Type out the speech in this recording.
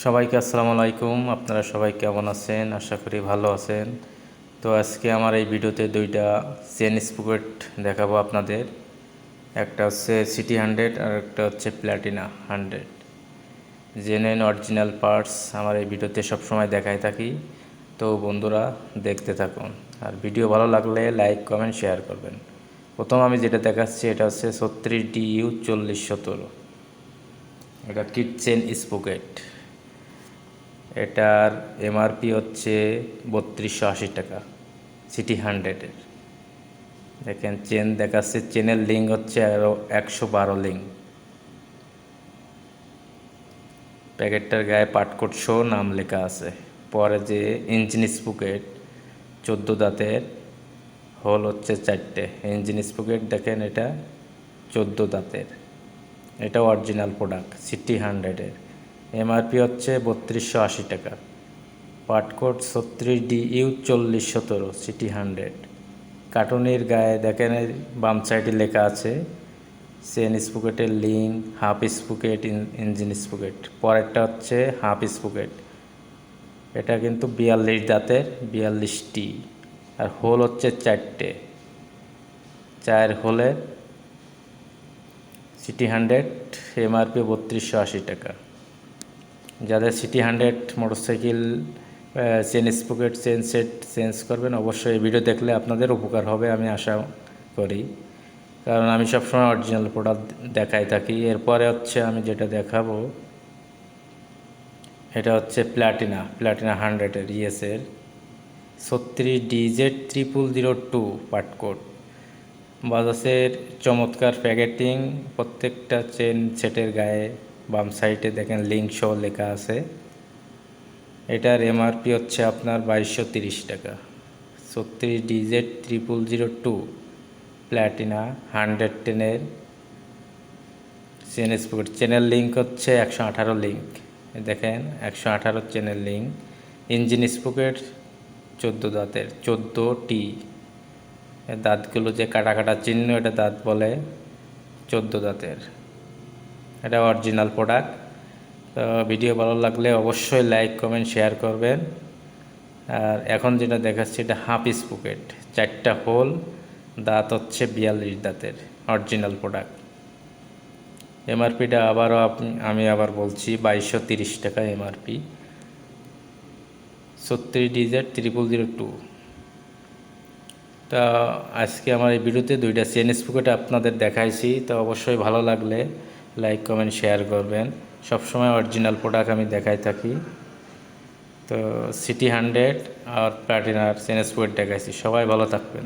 সবাইকে আসসালামু আলাইকুম। আপনারা সবাই কেমন আছেন? আশা করি ভালো আছেন। তো আজকে আমার এই ভিডিওতে দুইটা চেন স্পুকেট দেখাবো আপনাদের। একটা হচ্ছে সিটি হান্ড্রেড আর একটা হচ্ছে প্ল্যাটিনা হান্ড্রেড। জেনেন অরিজিনাল পার্টস আমার এই ভিডিওতে সবসময় দেখাই থাকি। তো বন্ধুরা, দেখতে থাকুন। আর ভিডিও ভালো লাগলে লাইক, কমেন্ট, শেয়ার করবেন। প্রথম আমি যেটা দেখাচ্ছি, এটা হচ্ছে ছত্রিশ ডি ইউ চল্লিশ সতেরো। এটা কিটচেন স্পুকেট। এটার এমআরপি হচ্ছে বত্রিশশো আশি টাকা সিটি হান্ড্রেডের দেখেন চেন দেখাচ্ছে চেনের লিঙ্ক হচ্ছে একশো বারো লিঙ্ক প্যাকেটটার গায়ে পাটকোট শো নাম লেখা আছে। পরে যে ইঞ্জিন স্পুকেট চোদ্দ দাঁতের হোল হচ্ছে চারটে। ইঞ্জিন স্পুকেট দেখেন এটা, চোদ্দ দাঁতের। এটা অরিজিনাল প্রোডাক্ট সিটি হান্ড্রেডের এমআরপি হচ্ছে বত্রিশশো আশি টাকা। পাটকোট ছত্রিশ ডি ইউ চল্লিশ সতেরো, সিটি হান্ড্রেড। কার্টুনের গায়ে দেখেন বাম সাইডে লেখা আছে, chain স্পুকেটের link, half sprocket engine sprocket. পরেরটা হচ্ছে হাফ স্পুকেট। এটা কিন্তু বিয়াল্লিশ দাঁতের বিয়াল্লিশটি আর হোল হচ্ছে চারটে। চার হোলের সিটি হান্ড্রেড, এমআরপি বত্রিশশো আশি টাকা। যাদের CT hundred motorcycle chain sprocket chain set change করবেন, অবশ্যই এই ভিডিও দেখলে আপনাদের উপকার হবে আমি আশা করি। কারণ আমি সবসময় অরিজিনাল প্রোডাক্ট দেখাই থাকি। এরপরে হচ্ছে আমি যেটা দেখাবো, এটা হচ্ছে প্ল্যাটিনা প্ল্যাটিনা হান্ড্রেডের ইএসের ছত্রিশ ডিজেড ট্রিপল জিরো টু পাটকোট বাজাসের চমৎকার প্যাকেটিং প্রত্যেকটা চেন সেটের গায়ে বাম সাইডে দেখেন লিঙ্ক শো লেখা আছে। এটার এমআরপি হচ্ছে আপনার বাইশশো তিরিশ টাকা। ছত্রিশ DZ triple zero two Platina hundred টেনের চেন স্পোর্ট চ্যানেল লিঙ্ক হচ্ছে একশো আঠারো লিঙ্ক দেখেন একশো আঠারো চ্যানেল লিঙ্ক ইঞ্জিন স্পোকেট চোদ্দ দাঁতের, চোদ্দ টি দাঁতগুলো যে কাটা কাটা চিহ্ন, এটা দাঁত বলে চোদ্দ দাঁতের। এটা অরিজিনাল প্রোডাক্ট তো ভিডিও ভালো লাগলে অবশ্যই লাইক কমেন্ট শেয়ার করবেন। আর এখন যেটা দেখাচ্ছি, এটা হাফ ইস স্পুকেট চারটা হোল দাঁত হচ্ছে বিয়াল্লিশ দাঁতের অরিজিনাল প্রোডাক্ট এমআরপিটা আবারও আমি আবার বলছি, বাইশশো তিরিশ টাকা এমআরপি ছত্রিশ ডিজেট ত্রিপল জিরো টু তা আজকে আমার এই ভিডিওতে দুইটা চেন স্পুকেট আপনাদের দেখাইছি, তো অবশ্যই ভালো লাগলে লাইক কমেন্ট শেয়ার করবেন। সবসময় অরিজিনাল প্রোডাক্ট আমি দেখাই থাকি। তো সিটি হান্ড্রেড আর প্লাটিনার সেনেসপোয়েট দেখাইছি। সবাই ভালো থাকবেন।